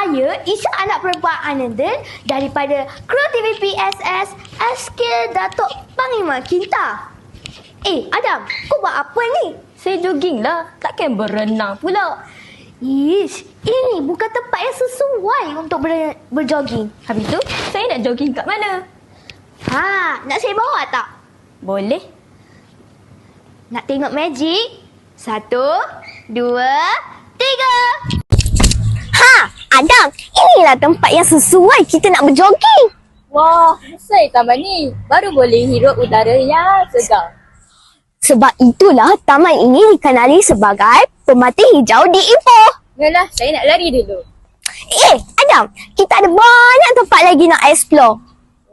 Saya Isha anak perempuan Anandel daripada Kru TV PSS SK Datuk Panglima Kinta. Eh, Adam, kau buat apa ni? Saya jogging lah. Takkan berenang pula. Ish, ini bukan tempat yang sesuai untuk ber- berjogging. Habis tu, saya nak jogging kat mana? Ha, nak saya bawa tak? Boleh. Nak tengok magic? Satu, dua, tiga. Adam, inilah tempat yang sesuai kita nak berjogging. Wah, besar taman ni. Baru boleh hirup udara yang segar. Sebab itulah taman ini dikenali sebagai Pematih Hijau di Ipoh. Yalah, saya nak lari dulu. Eh, Adam, kita ada banyak tempat lagi nak explore.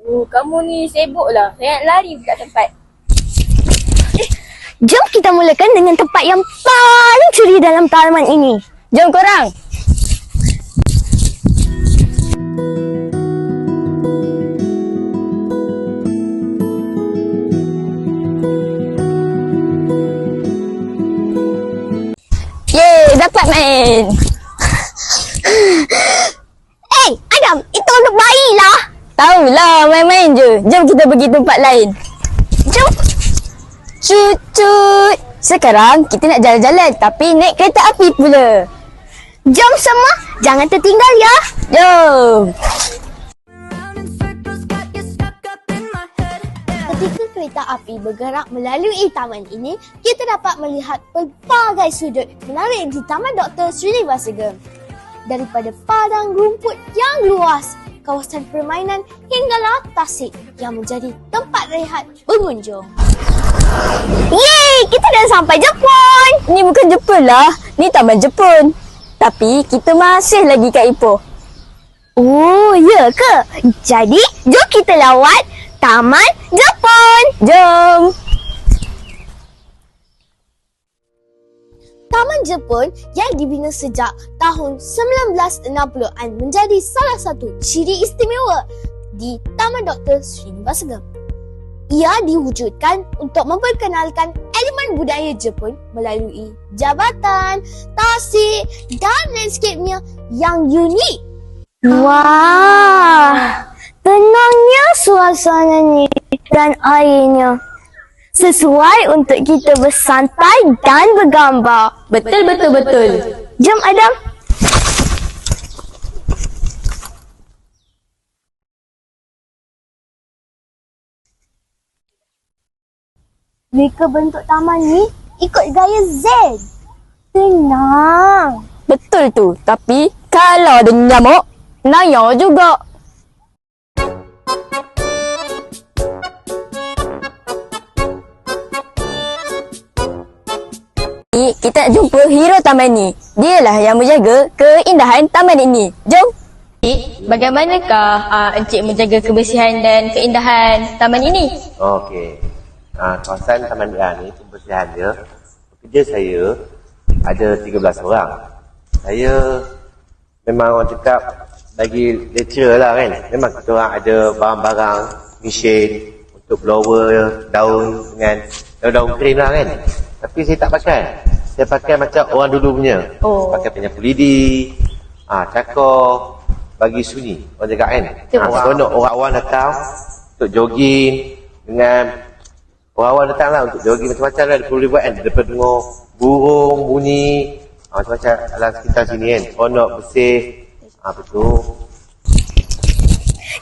Oh, kamu ni sibuk lah. Saya nak lari kat tempat. Jom kita mulakan dengan tempat yang paling curi dalam taman ini. Jom korang. Main. Eh, Adam, itu untuk bayi lah. Tahulah, main-main je. Jom kita pergi tempat lain. Jom. Cut-cut. Sekarang kita nak jalan-jalan tapi naik kereta api pula. Jom semua, jangan tertinggal ya. Kereta api bergerak melalui taman ini, kita dapat melihat pelbagai sudut menarik di Taman Dr. Srinivasagam. Daripada padang rumput yang luas, kawasan permainan hinggalah tasik yang menjadi tempat rehat pengunjung. Yeay, kita dah sampai Jepun. Ni bukan Jepun lah. Ni Taman Jepun. Tapi kita masih lagi kat Ipoh. Oh, ya ke? Jadi, jom kita lawat Taman Jepun. Jom. Taman Jepun yang dibina sejak tahun 1960-an menjadi salah satu ciri istimewa di Taman Dr. Srinivasagam. Ia diwujudkan untuk memperkenalkan elemen budaya Jepun melalui jabatan, tasik dan landscape-nya yang unik. Wah, tenangnya suasananya dan airnya. Sesuai untuk kita bersantai dan bergambar. Betul, betul, betul. Jom Adam. Reka bentuk taman ni ikut gaya Z. Tenang. Betul tu. Tapi kalau ada nyamuk, naya juga. Kita nak jumpa hero taman ni. Dialah yang menjaga keindahan taman ini. Jom. Bagaimanakah uh, Encik menjaga kebersihan dan keindahan taman ini? Okey. Ha, kawasan Taman Dia ni pembersihan dia. Pekerja saya ada 13 orang. Saya memang orang cakap bagi lecturer lah kan. Memang kita orang ada barang-barang, mesin untuk blower daun dengan daun-daun kering lah kan. Tapi saya tak pakai. Saya pakai macam orang dulu punya. Oh. Pakai penyapu lidi, ah ha, cakor, bagi sunyi. Orang cakap kan. Ha, seronok orang-orang datang untuk jogging dengan orang-orang datang lah untuk jogging macam-macam lah. Dia perlu buat kan. Dia dengar burung bunyi. Ha, macam-macam alam sekitar sini kan. Seronok, bersih. Ha, betul.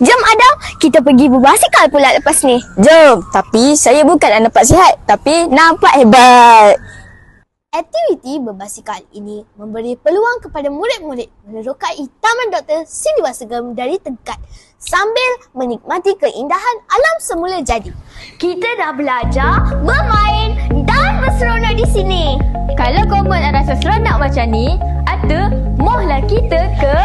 Jom Adam, kita pergi berbasikal pula lepas ni. Jom. Tapi saya bukan nampak sihat. Tapi nampak hebat. Aktiviti berbasikal ini memberi peluang kepada murid-murid menerokai Taman Dr. Srinivasagam dari Tegak sambil menikmati keindahan alam semula jadi. Kita dah belajar, bermain dan berseronok di sini. Kalau korang nak rasa seronok macam ni, ada mohlah kita ke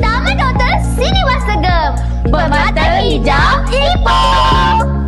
Taman Dr. Srinivasagam. Bermata hijau Ipoh.